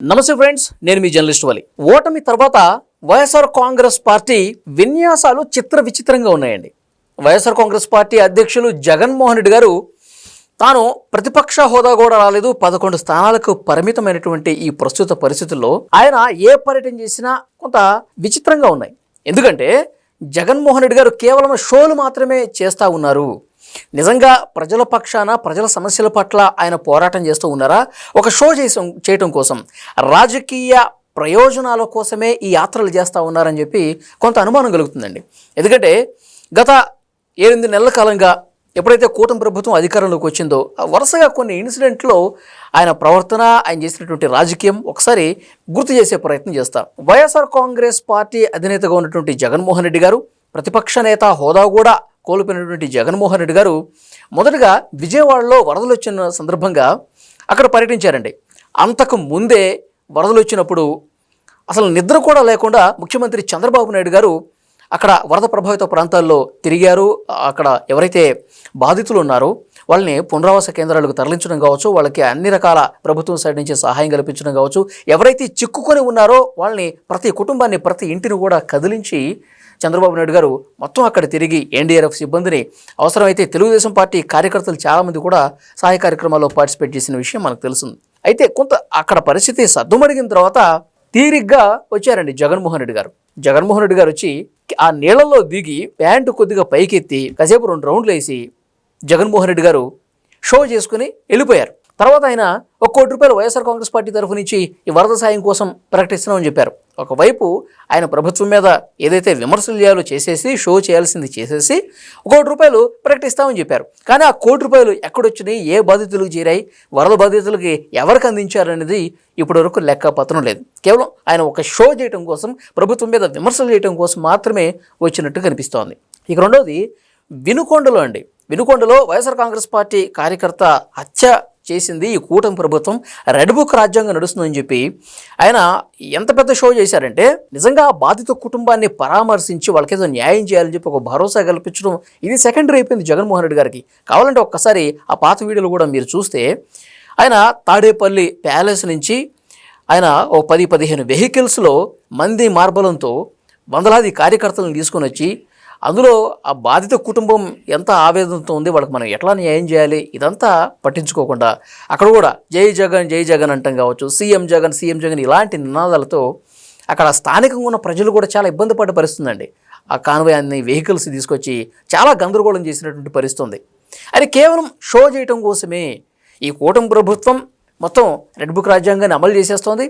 నమస్తే ఫ్రెండ్స్ నేను మీ జర్నలిస్ట్ వలి. ఓటమి తర్వాత వైఎస్ఆర్ కాంగ్రెస్ పార్టీ విన్యాసాలు చిత్ర విచిత్రంగా ఉన్నాయండి. వైఎస్ఆర్ కాంగ్రెస్ పార్టీ అధ్యక్షులు జగన్మోహన్ రెడ్డి గారు తాను ప్రతిపక్ష హోదా కూడా రాలేదు పదకొండు స్థానాలకు పరిమితమైనటువంటి ఈ ప్రస్తుత పరిస్థితుల్లో ఆయన ఏ పర్యటన చేసినా కొంత విచిత్రంగా ఉన్నాయి. ఎందుకంటే జగన్మోహన్ రెడ్డి గారు కేవలం షోలు మాత్రమే చేస్తూ ఉన్నారు. నిజంగా ప్రజల పక్షాన ప్రజల సమస్యల పట్ల ఆయన పోరాటం చేస్తూ ఉన్నారా? ఒక షో చేసం చేయటం కోసం. రాజకీయ ప్రయోజనాల కోసమే ఈ యాత్రలు చేస్తూ ఉన్నారని చెప్పి కొంత అనుమానం కలుగుతుందండి. ఎందుకంటే గత ఎనిమిది నెలల కాలంగా ఎప్పుడైతే కూటమి ప్రభుత్వం అధికారంలోకి వచ్చిందో వరుసగా కొన్ని ఇన్సిడెంట్లో ఆయన ప్రవర్తన ఆయన చేసినటువంటి రాజకీయం ఒకసారి గుర్తు చేసే ప్రయత్నం చేస్తాం. వైఎస్ఆర్ కాంగ్రెస్ పార్టీ అధినేతగా ఉన్నటువంటి జగన్మోహన్ రెడ్డి గారు ప్రతిపక్ష నేత హోదా కూడా కోల్పోయినటువంటి జగన్మోహన్ రెడ్డి గారు మొదటగా విజయవాడలో వరదలు వచ్చిన సందర్భంగా అక్కడ పర్యటించారండి. అంతకు ముందే వరదలు వచ్చినప్పుడు అసలు నిద్ర కూడా లేకుండా ముఖ్యమంత్రి చంద్రబాబు నాయుడు గారు అక్కడ వరద ప్రభావిత ప్రాంతాల్లో తిరిగారు. అక్కడ ఎవరైతే బాధితులు ఉన్నారో వాళ్ళని పునరావాస కేంద్రాలకు తరలించడం కావచ్చు వాళ్ళకి అన్ని రకాల ప్రభుత్వం సైడ్ నుంచి సహాయం కల్పించడం కావచ్చు ఎవరైతే చిక్కుకొని ఉన్నారో వాళ్ళని ప్రతి కుటుంబాన్ని ప్రతి ఇంటిని కూడా కదిలించి చంద్రబాబు నాయుడు గారు మొత్తం అక్కడ తిరిగి ఎన్డీఆర్ఎఫ్ సిబ్బందిని అవసరమైతే తెలుగుదేశం పార్టీ కార్యకర్తలు చాలామంది కూడా సహాయ కార్యక్రమాల్లో పార్టిసిపేట్ చేసిన విషయం మనకు తెలుస్తుంది. అయితే కొంత అక్కడ పరిస్థితి సద్దుమడిగిన తర్వాత తీరిగ్గా వచ్చారండి జగన్మోహన్ రెడ్డి గారు. జగన్మోహన్ రెడ్డి గారు వచ్చి ఆ నీళ్ళల్లో దిగి ప్యాంటు కొద్దిగా పైకెత్తి కాసేపు రెండు రౌండ్లు వేసి జగన్మోహన్ రెడ్డి గారు షో చేసుకుని వెళ్ళిపోయారు. తర్వాత ఆయన ఒక కోటి రూపాయలు వైఎస్ఆర్ కాంగ్రెస్ పార్టీ తరఫు నుంచి ఈ వరద సాయం కోసం ప్రకటిస్తున్నామని చెప్పారు. ఒకవైపు ఆయన ప్రభుత్వం మీద ఏదైతే విమర్శలు చేయాలో చేసేసి షో చేయాల్సింది చేసేసి ఒక కోటి రూపాయలు ప్రకటిస్తామని చెప్పారు. కానీ ఆ కోటి రూపాయలు ఎక్కడొచ్చినాయి ఏ బాధితులకు చేరాయి వరద బాధితులకి ఎవరికి అందించారనేది ఇప్పటివరకు లెక్క పత్రం లేదు. కేవలం ఆయన ఒక షో చేయడం కోసం ప్రభుత్వం మీద విమర్శలు చేయడం కోసం మాత్రమే వచ్చినట్టు కనిపిస్తోంది. ఇక రెండవది వినుకొండలో అండి. వినుకొండలో వైఎస్ఆర్ కాంగ్రెస్ పార్టీ కార్యకర్త హత్య చేసింది ఈ కూటమి ప్రభుత్వం. రెడ్ బుక్ రాజ్యాంగం నడుస్తుందని చెప్పి ఆయన ఎంత పెద్ద షో చేశారంటే నిజంగా బాధిత కుటుంబాన్ని పరామర్శించి వాళ్ళకేదో న్యాయం చేయాలని చెప్పి ఒక భరోసా కల్పించడం. ఇది సెకండరీ అయిపోయింది జగన్మోహన్ రెడ్డి గారికి. కావాలంటే ఒక్కసారి ఆ పాత వీడియోలు కూడా మీరు చూస్తే ఆయన తాడేపల్లి ప్యాలెస్ నుంచి ఆయన ఓ పది పదిహేను వెహికల్స్లో మంది మార్బలంతో వందలాది కార్యకర్తలను తీసుకొని వచ్చి అందులో ఆ బాధిత కుటుంబం ఎంత ఆవేదనతో ఉంది వాళ్ళకి మనం ఎట్లా న్యాయం చేయాలి ఇదంతా పట్టించుకోకుండా అక్కడ కూడా జై జగన్ జై జగన్ అంటాం కావచ్చు సీఎం జగన్ సీఎం జగన్ ఇలాంటి నినాదాలతో అక్కడ స్థానికంగా ఉన్న ప్రజలు కూడా చాలా ఇబ్బంది పడే పరిస్థితుందండి. అండి ఆ కాన్వాయ్ అన్ని వెహికల్స్ తీసుకొచ్చి చాలా గందరగోళం చేసినటువంటి పరిస్థితుంది. అది కేవలం షో చేయటం కోసమే. ఈ కూటమి ప్రభుత్వం మొత్తం రెడ్ బుక్ రాజ్యాంగాన్ని అమలు చేసేస్తోంది.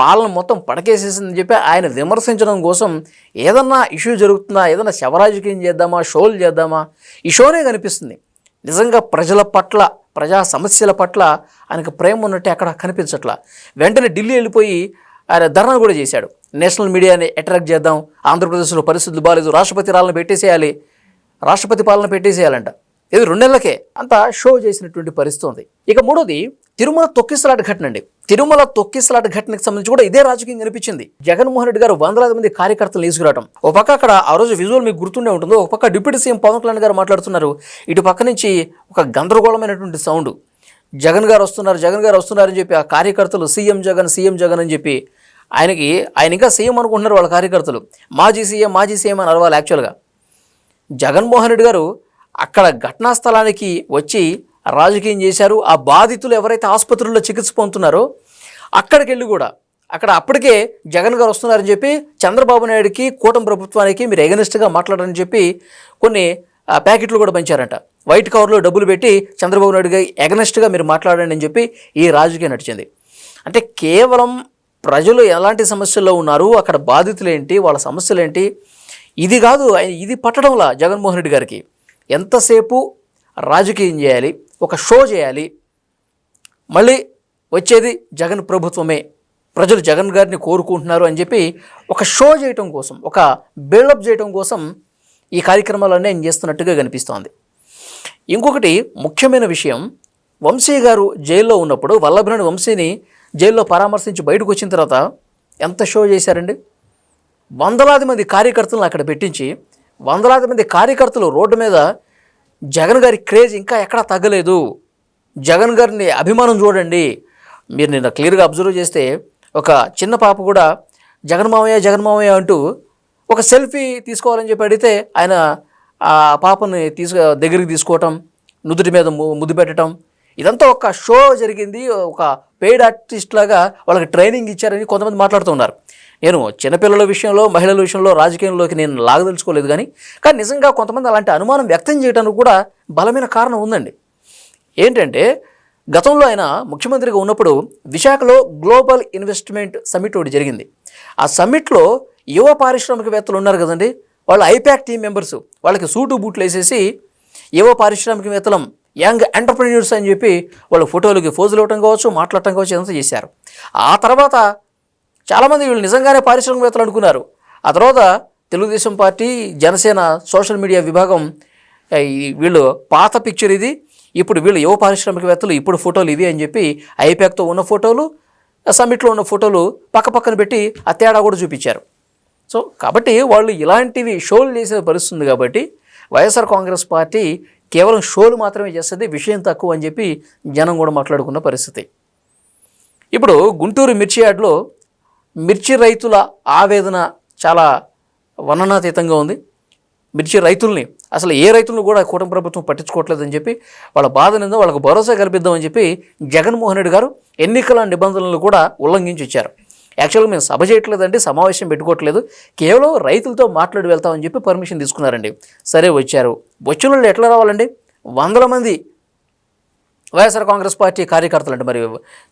పాలన మొత్తం పడకేసేసిందని చెప్పి ఆయన విమర్శించడం కోసం ఏదన్నా ఇష్యూ జరుగుతుందా ఏదన్నా శవరాజకీయం చేద్దామా షోలు చేద్దామా? ఈ షోనే కనిపిస్తుంది. నిజంగా ప్రజల పట్ల ప్రజా సమస్యల పట్ల ఆయనకు ప్రేమ ఉన్నట్టే అక్కడ కనిపించట్లా. వెంటనే ఢిల్లీ వెళ్ళిపోయి ఆయన ధర్నా కూడా చేశాడు. నేషనల్ మీడియాని అట్రాక్ట్ చేద్దాం ఆంధ్రప్రదేశ్లో పరిస్థితులు బాగాలేదు రాష్ట్రపతి రాళ్ళను పెట్టేసేయాలి రాష్ట్రపతి పాలన పెట్టేసేయాలంట. ఇది రెండు నెలలకే అంత షో చేసినటువంటి పరిస్థితి ఉంది. ఇక మూడోది తిరుమల తొక్కిసలాట ఘటన అండి. తిరుమల తొక్కిసలాట ఘటనకు సంబంధించి కూడా ఇదే రాజకీయం కనిపించింది. జగన్మోహన్ రెడ్డి గారు వందలాది మంది కార్యకర్తలు తీసుకురావడం ఒక పక్క అక్కడ ఆ రోజు విజువల్ మీకు గుర్తుండే ఉంటుంది ఒక పక్క డిప్యూటీ సీఎం పవన్ కళ్యాణ్ గారు మాట్లాడుతున్నారు. ఇటు పక్క నుంచి ఒక గందరగోళమైనటువంటి సౌండ్. జగన్ గారు వస్తున్నారు జగన్ గారు వస్తున్నారని చెప్పి ఆ కార్యకర్తలు సీఎం జగన్ సీఎం జగన్ అని చెప్పి ఆయనకి ఆయన ఇంకా సీఎం అనుకుంటున్నారు వాళ్ళ కార్యకర్తలు. మాజీ సీఎం మాజీ సీఎం అని అరవాలి యాక్చువల్గా జగన్మోహన్ రెడ్డి గారు అక్కడ ఘటనా స్థలానికి వచ్చి రాజకీయం చేశారు. ఆ బాధితులు ఎవరైతే ఆసుపత్రుల్లో చికిత్స పొందుతున్నారో అక్కడికి వెళ్ళి కూడా అక్కడ అప్పటికే జగన్ గారు వస్తున్నారని చెప్పి చంద్రబాబు నాయుడుకి కూటమి ప్రభుత్వానికి మీరు ఎగనిస్ట్గా మాట్లాడారని చెప్పి కొన్ని ప్యాకెట్లు కూడా పంచారంట. వైట్ కవర్లో డబ్బులు పెట్టి చంద్రబాబు నాయుడుగా ఎగనెస్ట్గా మీరు మాట్లాడండి అని చెప్పి ఈ రాజకీయం నడిచింది. అంటే కేవలం ప్రజలు ఎలాంటి సమస్యల్లో ఉన్నారు అక్కడ బాధితులు ఏంటి వాళ్ళ సమస్యలు ఏంటి ఇది కాదు ఆయన- ఇది పట్టడంలా జగన్మోహన్ రెడ్డి గారికి. ఎంతసేపు రాజకీయం చేయాలి ఒక షో చేయాలి. మళ్ళీ వచ్చేది జగన్ ప్రభుత్వమే. ప్రజలు జగన్ గారిని కోరుకుంటున్నారు అని చెప్పి ఒక షో చేయటం కోసం ఒక బిల్డప్ చేయటం కోసం ఈ కార్యక్రమాలన్నీ ఆయన చేస్తున్నట్టుగా కనిపిస్తోంది. ఇంకొకటి ముఖ్యమైన విషయం వంశీ గారు జైల్లో ఉన్నప్పుడు వల్లభనేని వంశీని జైల్లో పరామర్శించి బయటకు వచ్చిన తర్వాత ఎంత షో చేశారండి? వందలాది మంది కార్యకర్తలను అక్కడ పెట్టించి వందలాది మంది కార్యకర్తలు రోడ్డు మీద జగన్ గారి క్రేజ్ ఇంకా ఎక్కడా తగ్గలేదు. జగన్ గారిని అభిమానం చూడండి. మీరు నిన్న క్లియర్గా అబ్జర్వ్ చేస్తే ఒక చిన్న పాప కూడా జగన్మామయ్య జగన్మామయ్య అంటూ ఒక సెల్ఫీ తీసుకోవాలని చెప్పి అడిగితే ఆయన ఆ పాపని తీసుకు దగ్గరికి తీసుకోవటం నుదుటి మీద ము- ముద్దు పెట్టడం ఇదంతా ఒక షో జరిగింది. ఒక పెయిడ్ ఆర్టిస్ట్ లాగా వాళ్ళకి ట్రైనింగ్ ఇచ్చారని కొంతమంది మాట్లాడుతున్నారు నేను చిన్నపిల్లల విషయంలో మహిళల విషయంలో రాజకీయంలోకి నేను లాగదలుచుకోలేదు కానీ కానీ నిజంగా కొంతమంది అలాంటి అనుమానం వ్యక్తం చేయడానికి కూడా బలమైన కారణం ఉందండి. ఏంటంటే గతంలో ఆయన ముఖ్యమంత్రిగా ఉన్నప్పుడు విశాఖలో గ్లోబల్ ఇన్వెస్ట్మెంట్ సమ్మిట్ ఒకటి జరిగింది. ఆ సమ్మిట్లో యువ పారిశ్రామికవేత్తలు ఉన్నారు కదండి. వాళ్ళు ఐపాక్ టీం మెంబర్స్ వాళ్ళకి సూటు బూట్లు వేసేసి యువ పారిశ్రామికవేత్తలం యంగ్ ఎంటర్ప్రెన్యూర్స్ అని చెప్పి వాళ్ళ ఫోటోలకి ఫోజులు ఇవ్వటం కావచ్చు మాట్లాడటం కావచ్చు ఇదంతా చేశారు. ఆ తర్వాత చాలామంది వీళ్ళు నిజంగానే పారిశ్రామికవేత్తలు అనుకున్నారు. ఆ తర్వాత Telugu Desam party Janasena social media విభాగం వీళ్ళు పాత పిక్చర్ ఇది ఇప్పుడు వీళ్ళు యువ పారిశ్రామికవేత్తలు ఇప్పుడు ఫోటోలు ఇవి అని చెప్పి ఐపాక్తో ఉన్న ఫోటోలు సమ్మిట్లో ఉన్న ఫోటోలు పక్క పక్కన పెట్టి ఆ తేడా కూడా చూపించారు. సో కాబట్టి వాళ్ళు ఇలాంటివి షోలు చేసే పరిస్థితుంది కాబట్టి వైఎస్ఆర్ కాంగ్రెస్ పార్టీ కేవలం షోలు మాత్రమే చేస్తుంది విషయం తక్కువ అని చెప్పి జనం కూడా మాట్లాడుకున్న పరిస్థితి. ఇప్పుడు గుంటూరు మిర్చి యార్డ్లో మిర్చి రైతుల ఆవేదన చాలా వర్ణనాతీతంగా ఉంది. మిర్చి రైతుల్ని అసలు ఏ రైతులను కూడా కూటమి ప్రభుత్వం పట్టించుకోవట్లేదని చెప్పి వాళ్ళ బాధ వాళ్ళకు భరోసా కల్పిద్దామని చెప్పి జగన్మోహన్ రెడ్డి గారు ఎన్నికల నిబంధనలను కూడా ఉల్లంఘించి ఇచ్చారు యాక్చువల్గా మేము సభ చేయట్లేదండి సమావేశం పెట్టుకోవట్లేదు. కేవలం రైతులతో మాట్లాడి వెళ్తామని చెప్పి పర్మిషన్ తీసుకున్నారండి. సరే వచ్చారు. వచ్చిన వాళ్ళు ఎట్లా రావాలండి? వందల మంది వైఎస్ఆర్ కాంగ్రెస్ పార్టీ కార్యకర్తలు అంటే మరి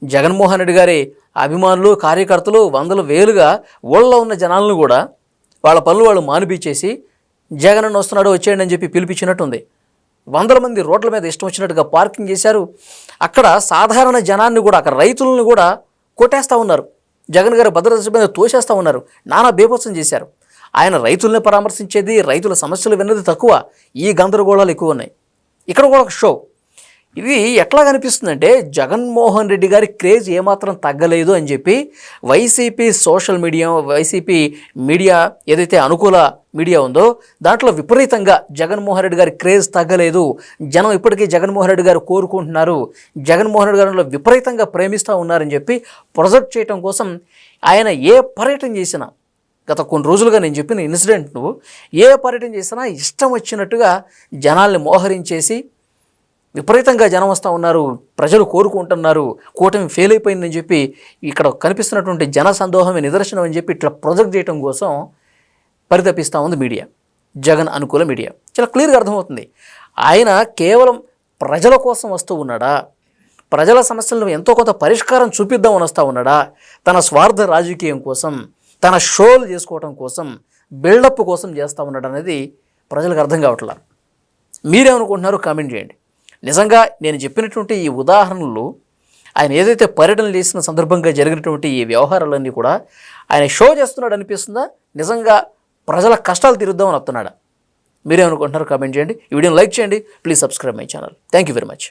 జగన్మోహన్ రెడ్డి గారి అభిమానులు కార్యకర్తలు వందల వేలుగా ఊళ్ళో ఉన్న జనాలను కూడా వాళ్ళ పనులు వాళ్ళు మానిపించేసి జగన్ అన్న వస్తున్నాడు వచ్చేయండి అని చెప్పి పిలిపించినట్టుంది. వందల మంది రోడ్ల మీద ఇష్టం వచ్చినట్టుగా పార్కింగ్ చేశారు. అక్కడ సాధారణ జనాన్ని కూడా అక్కడ రైతులను కూడా కొట్టేస్తూ ఉన్నారు. జగన్ గారి భద్రత మీద తోసేస్తూ ఉన్నారు. నానా బేభత్సం చేశారు. ఆయన రైతుల్ని పరామర్శించేది రైతుల సమస్యలు విన్నది తక్కువ. ఈ గందరగోళాలు ఎక్కువ ఉన్నాయి. ఇక్కడ కూడా ఒక షో. ఇది ఎట్లా కనిపిస్తుందంటే జగన్మోహన్ రెడ్డి గారి క్రేజ్ ఏమాత్రం తగ్గలేదు అని చెప్పి YCP social media YCP media ఏదైతే అనుకూల మీడియా ఉందో దాంట్లో విపరీతంగా జగన్మోహన్ రెడ్డి గారి క్రేజ్ తగ్గలేదు. జనం ఇప్పటికీ జగన్మోహన్ రెడ్డి గారు కోరుకుంటున్నారు. జగన్మోహన్ రెడ్డి గారిలో విపరీతంగా ప్రేమిస్తూ ఉన్నారని చెప్పి ప్రొజెక్ట్ చేయడం కోసం ఆయన ఏ పర్యటన చేసినా గత కొన్ని రోజులుగా నేను చెప్పిన ఇన్సిడెంట్ను ఏ పర్యటన చేసినా ఇష్టం వచ్చినట్టుగా జనాల్ని మోహరించేసి విపరీతంగా జనం వస్తూ ఉన్నారు ప్రజలు కోరుకుంటున్నారు కూటమి ఫెయిల్ అయిపోయిందని చెప్పి ఇక్కడ కనిపిస్తున్నటువంటి జన సందోహమే నిదర్శనం అని చెప్పి ఇట్లా ప్రొజెక్ట్ చేయడం కోసం పరితపిస్తూ ఉంది మీడియా. జగన్ అనుకూల మీడియా. చాలా క్లియర్గా అర్థమవుతుంది. ఆయన కేవలం ప్రజల కోసం వస్తూ ఉన్నాడా? ప్రజల సమస్యలను ఎంతో కొంత పరిష్కారం చూపిద్దామని వస్తూ ఉన్నాడా? తన స్వార్థ రాజకీయం కోసం తన షోలు చేసుకోవడం కోసం బిల్డప్ కోసం చేస్తూ ఉన్నాడు అనేది ప్రజలకు అర్థం కావట్లా? మీరేమనుకుంటున్నారు? కామెంట్ చేయండి. నిజంగా నేను చెప్పినటువంటి ఈ ఉదాహరణలు ఆయన ఏదైతే పర్యటనలు చేసిన సందర్భంగా జరిగినటువంటి ఈ వ్యవహారాలన్నీ కూడా ఆయన షో చేస్తున్నాడు అనిపిస్తుందా? నిజంగా ప్రజల కష్టాలు తీరుద్దామని వస్తున్నాడా? మీరేమనుకుంటున్నారో? కామెంట్ చేయండి. ఈ వీడియోని లైక్ చేయండి. Please subscribe my channel. Thank you very much